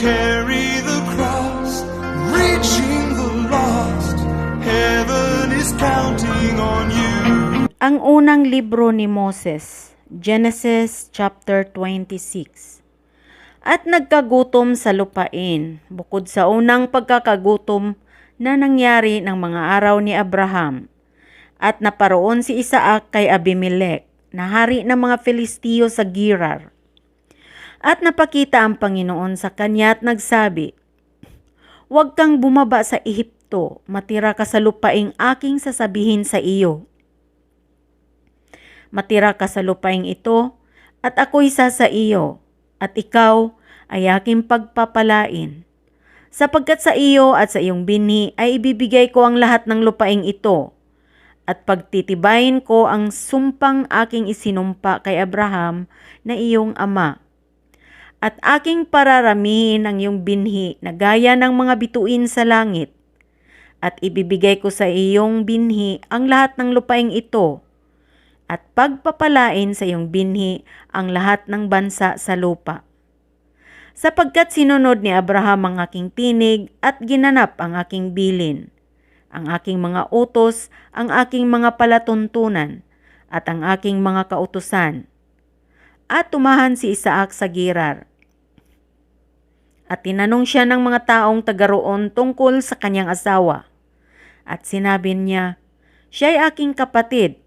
carry the cross, reaching the lost. Heaven is counting on you. Ang unang libro ni Moses, Genesis chapter 26. At nagkagutom sa lupain, bukod sa unang pagkakagutom na nangyari ng mga araw ni Abraham. At naparoon si Isaac kay Abimelech, na hari ng mga Filistiyo sa Gerar. At napakita ang Panginoon sa kanya at nagsabi, Huwag kang bumaba sa Ehipto, matira ka sa lupaing aking sasabihin sa iyo. Matira ka sa lupaing ito, at ako'y sa sa iyo, at ikaw ay aking pagpapalain. Sapagkat sa iyo at sa iyong binhi ay ibibigay ko ang lahat ng lupaing ito, at pagtitibayin ko ang sumpang aking isinumpa kay Abraham na iyong ama. At aking pararamihin ang iyong binhi na gaya ng mga bituin sa langit, at ibibigay ko sa iyong binhi ang lahat ng lupaing ito, at pagpapalain sa iyong binhi ang lahat ng bansa sa lupa. Sapagkat sinunod ni Abraham ang aking tinig at ginanap ang aking bilin, ang aking mga utos, ang aking mga palatuntunan, at ang aking mga kautusan. At tumahan si Isaac sa Girar. At tinanong siya ng mga taong tagaroon tungkol sa kanyang asawa. At sinabi niya, Siya'y aking kapatid,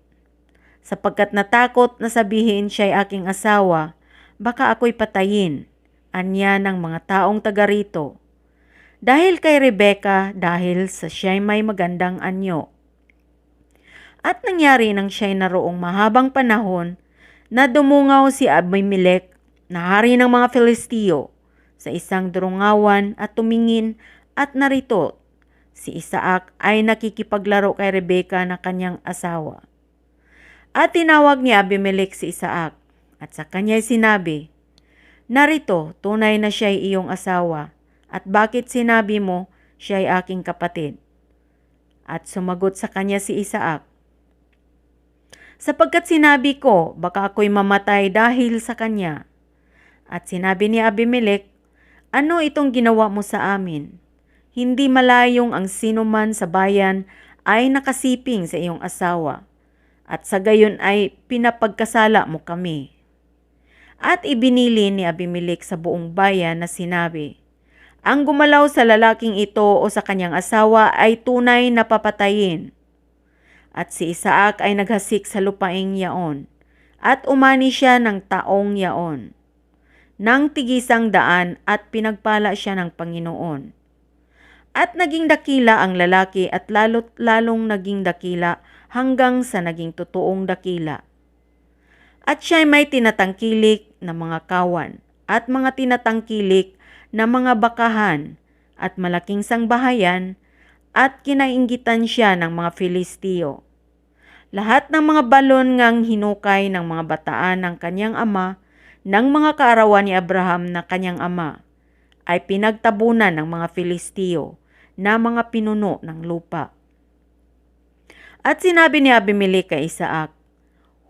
sapagkat natakot na sabihin siya'y aking asawa, baka ako'y patayin, anya ng mga taong taga rito. Dahil kay Rebecca, dahil sa siya'y may magandang anyo. At nangyari nang siya'y naroong mahabang panahon, na dumungaw si Abimelech, na hari ng mga Filistiyo, sa isang durungawan at tumingin at narito, si Isaac ay nakikipaglaro kay Rebecca na kanyang asawa. At tinawag ni Abimelech si Isaac at sa kanya'y sinabi, Narito, tunay na siya'y iyong asawa at bakit sinabi mo siya'y aking kapatid? At sumagot sa kanya si Isaac, Sapagkat sinabi ko, baka ako'y mamatay dahil sa kanya. At sinabi ni Abimelech, Ano itong ginawa mo sa amin? Hindi malayong ang sinuman sa bayan ay nakasiping sa iyong asawa at sa gayon ay pinapagkasala mo kami. At ibinili ni Abimelech sa buong bayan na sinabi, Ang gumalaw sa lalaking ito o sa kanyang asawa ay tunay na papatayin. At si Isaac ay naghasik sa lupaing yaon, at umani siya ng taong yaon. Nang tigisang daan at pinagpala siya ng Panginoon. At naging dakila ang lalaki at lalo't lalong naging dakila hanggang sa naging totoong dakila. At siya may tinatangkilik na mga kawan at mga tinatangkilik na mga bakahan at malaking sangbahayan at kinainggitan siya ng mga Filistiyo. Lahat ng mga balon ngang hinukay ng mga bataan ng kanyang ama ng mga kaarawan ni Abraham na kanyang ama ay pinagtabunan ng mga Filistiyo na mga pinuno ng lupa. At sinabi ni Abimelech kay Isaac,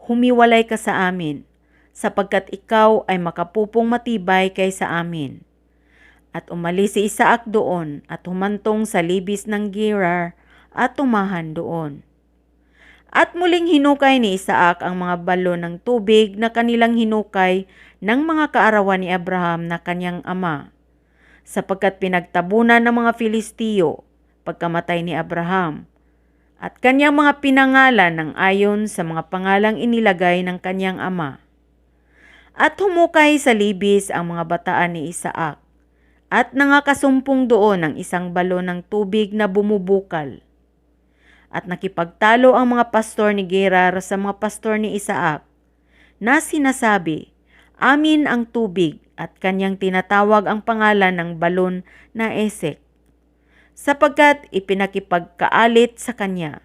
Humiwalay ka sa amin, sapagkat ikaw ay makapupong matibay kaysa amin. At umalis si Isaac doon at humantong sa libis ng Gerar at tumahan doon. At muling hinukay ni Isaac ang mga balon ng tubig na kanilang hinukay ng mga kaarawan ni Abraham na kanyang ama, sapagkat pinagtabunan ng mga Filistiyo pagkamatay ni Abraham at kanyang mga pinangalan ng ayon sa mga pangalang inilagay ng kanyang ama. At humukay sa libis ang mga bataan ni Isaac, at nangakasumpong doon ang isang balon ng tubig na bumubukal. At nakipagtalo ang mga pastor ni Gerar sa mga pastor ni Isaac, na sinasabi, Amin ang tubig at kanyang tinatawag ang pangalan ng balon na Esek sapagkat ipinakipagkaalit sa kanya.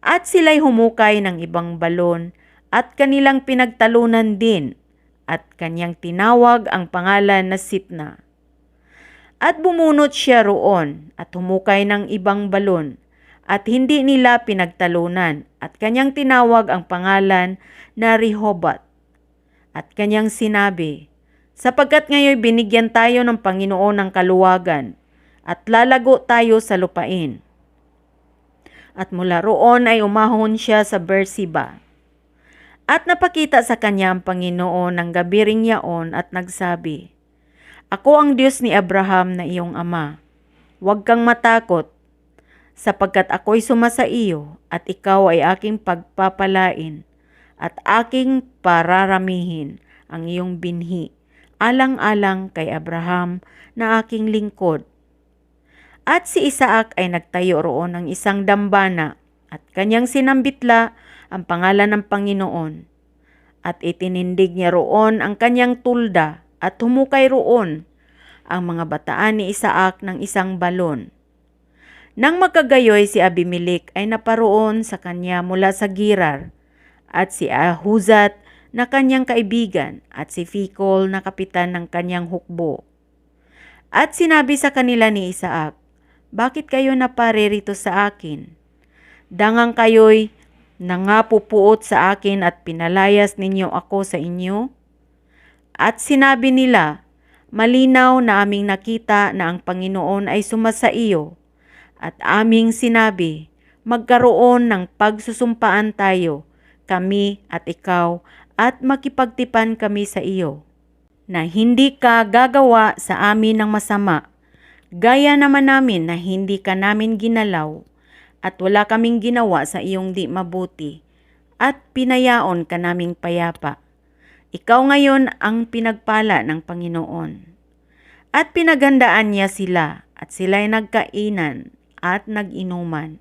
At sila'y humukay ng ibang balon at kanilang pinagtalunan din at kanyang tinawag ang pangalan na Sitna. At bumunot siya roon at humukay ng ibang balon at hindi nila pinagtalunan at kanyang tinawag ang pangalan na Rehobat. At kanyang sinabi, Sapagkat ngayon binigyan tayo ng Panginoon ng kaluwagan at lalago tayo sa lupain. At mula roon ay umahon siya sa Beersheba. At napakita sa kanya ang Panginoon ng gabi ring yaon at nagsabi, Ako ang Diyos ni Abraham na iyong ama. Huwag kang matakot, sapagkat ako'y sumasa iyo at ikaw ay aking pagpapalain at aking pararamihin ang iyong binhi, alang-alang kay Abraham na aking lingkod. At si Isaac ay nagtayo roon ng isang dambana at kanyang sinambitla ang pangalan ng Panginoon. At itinindig niya roon ang kanyang tulda at humukay roon ang mga bataan ni Isaac ng isang balon. Nang magkagayoy si Abimelech ay naparoon sa kanya mula sa Girar, at si Ahuzat na kanyang kaibigan, at si Fikol na kapitan ng kanyang hukbo. At sinabi sa kanila ni Isaac, Bakit kayo naparirito sa akin? Dangang kayo'y nangapupuot sa akin at pinalayas ninyo ako sa inyo? At sinabi nila, Malinaw na aming nakita na ang Panginoon ay sumasa iyo at aming sinabi, magkaroon ng pagsusumpaan tayo, kami at ikaw, at makipagtipan kami sa iyo, na hindi ka gagawa sa amin ng masama, gaya naman namin na hindi ka namin ginalaw, at wala kaming ginawa sa iyong di mabuti, at pinayaon ka naming payapa. Ikaw ngayon ang pinagpala ng Panginoon. At pinaghandaan niya sila, at sila'y nagkainan at nag-inuman.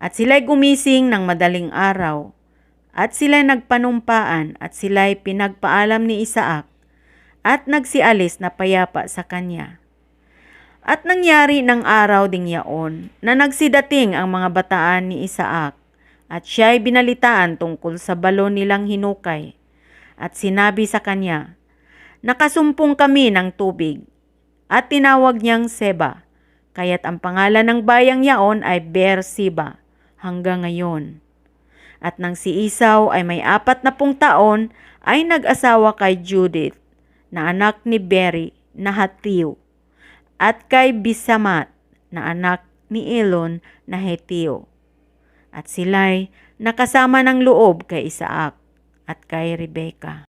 At sila'y gumising ng madaling araw, at sila'y nagpanumpaan, at sila'y pinagpaalam ni Isaac, at nagsialis na payapa sa kanya. At nangyari ng araw ding yaon, na nagsidating ang mga bataan ni Isaac, at siya'y binalitaan tungkol sa balon nilang hinukay, at sinabi sa kanya, Nakasumpong kami ng tubig, at tinawag niyang Seba, kaya't ang pangalan ng bayang yaon ay Beersheba hanggang ngayon. At nang si Isaw ay may apat na pung taon, ay nag-asawa kay Judith, na anak ni Beri na Hatiw, at kay Bisamat, na anak ni Elon na Hetio. At sila'y nakasama ng loob kay Isaac at kay Rebeka.